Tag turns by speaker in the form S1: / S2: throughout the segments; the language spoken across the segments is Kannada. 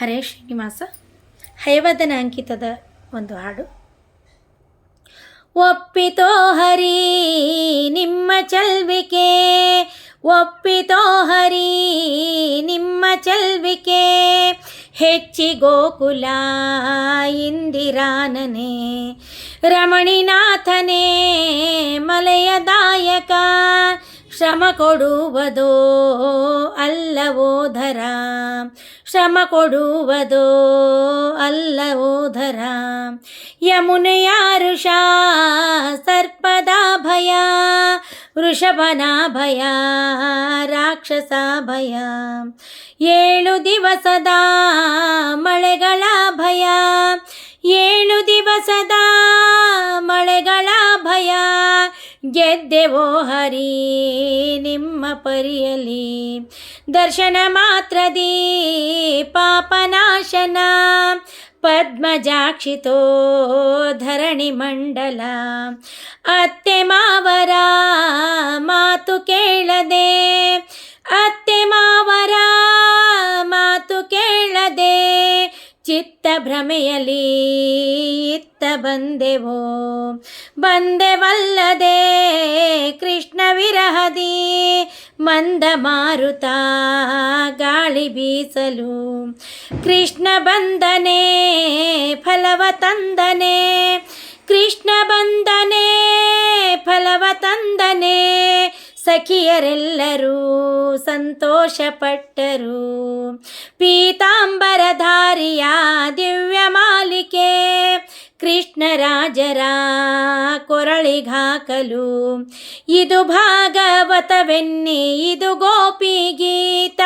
S1: ಹರೇ ಶ್ರೀನಿವಾಸ ಹಯವದನ ಅಂಕಿತದ ಒಂದು ಹಾಡು. ಒಪ್ಪಿತೋ ಹರಿ ನಿಮ್ಮ ಚಲ್ವಿಕೆ, ಒಪ್ಪಿತೋ ಹರಿ ನಿಮ್ಮ ಚಲ್ವಿಕೆ ಹೆಚ್ಚಿ ಗೋಕುಲ ಇಂದಿರಾನನೇ, ರಮಣಿನಾಥನೇ ಮಲಯದಾಯಕ ಶ್ರಮ ಕೊಡುವುದೋ ಅಲ್ಲವೋ ಧರ? ಶ್ರಮ ಕೊಡುವುದೋ ಅಲ್ಲವೋ ಧರ? ಯಮುನೆಯ ಋಷ ಸರ್ಪದ ಭಯ, ವೃಷಭನ ಭಯ, ರಾಕ್ಷಸ ಭಯ. ಏಳು ದಿವಸದ ಮಳೆಗಳ ಭಯ, ಏಳು ದಿವಸದ ಗೆದ್ದೆವೋ ಹರಿ, ನಿಮ್ಮ ಪರಿಯಲಿ ದರ್ಶನ ಮಾತ್ರದೀ ಪಾಪನಾಶನ ಪದ್ಮಜಾಕ್ಷಿತೋ ಧರಣಿ ಮಂಡಲ, ಅತ್ತೆ ಮಾವರ ಮಾತು ಕೇಳದೆ, ಅತ್ತೆ ಮಾವರ ಮಾತು ಕೇಳದೆ, ಚಿತ್ತ ಭ್ರಮೆಯಲಿ ಇತ್ತ ಬಂದೆವೋ? ಬಂದೆವಲ್ಲದೆ ಕೃಷ್ಣ ವಿರಹದಿ ಮಂದ ಮಾರುತ ಗಾಳಿ ಬೀಸಲು. ಕೃಷ್ಣ ಬಂದನೆ, ಫಲವ ತಂದನೆ. ಕೃಷ್ಣ ಬಂದನೆ, ಫಲವ ತಂದನೆ. ಸಖಿಯರೆಲ್ಲರೂ ಸಂತೋಷಪಟ್ಟರು. ಪೀತಾಂಬರಧಾರಿಯ ದಿವ್ಯ ಮಾಲಿಕೆ. ಕೃಷ್ಣರಾಜರ ಕೊರಳಿಗಾಕಲು. ಇದು ಭಾಗವತವೆನ್ನಿ, ಇದು ಗೋಪಿ ಗೀತ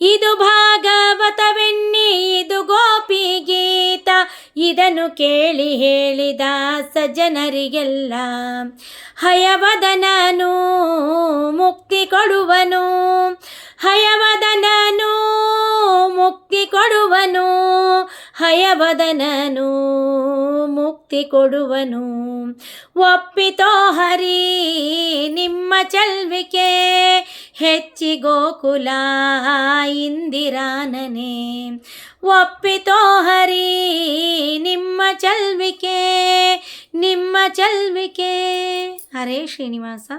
S1: ಇದು ಭಾಗವತವೆನ್ನಿ, ಇದು ಗೋಪಿ ಗೀತ ಇದನ್ನು ಕೇಳಿ ಹೇಳಿದ ಸಜ್ಜನರಿಗೆಲ್ಲ ಹಯವದನನು ಮುಕ್ತಿ ಕೊಡುವನು. ಹಯವದನನು ಮುಕ್ತಿ ಕೊಡುವನು. ಹಯವದನನು ಮುಕ್ತಿ ಕೊಡುವನು. ಒಪ್ಪಿತೋ ಹರಿ, ನಿಮ್ಮ ಚಲ್ವಿಕೆ ಹೆಚ್ಚಿ ಗೋಕುಲ ಇಂದಿರಾನನೆ. ಒಪ್ಪಿತೋ ಹರಿ, ನಿಮ್ಮ ಚಲ್ವಿಕೆ ನಿಮ್ಮ ಚಲ್ವಿಕೆ. ಹರೇ ಶ್ರೀನಿವಾಸ.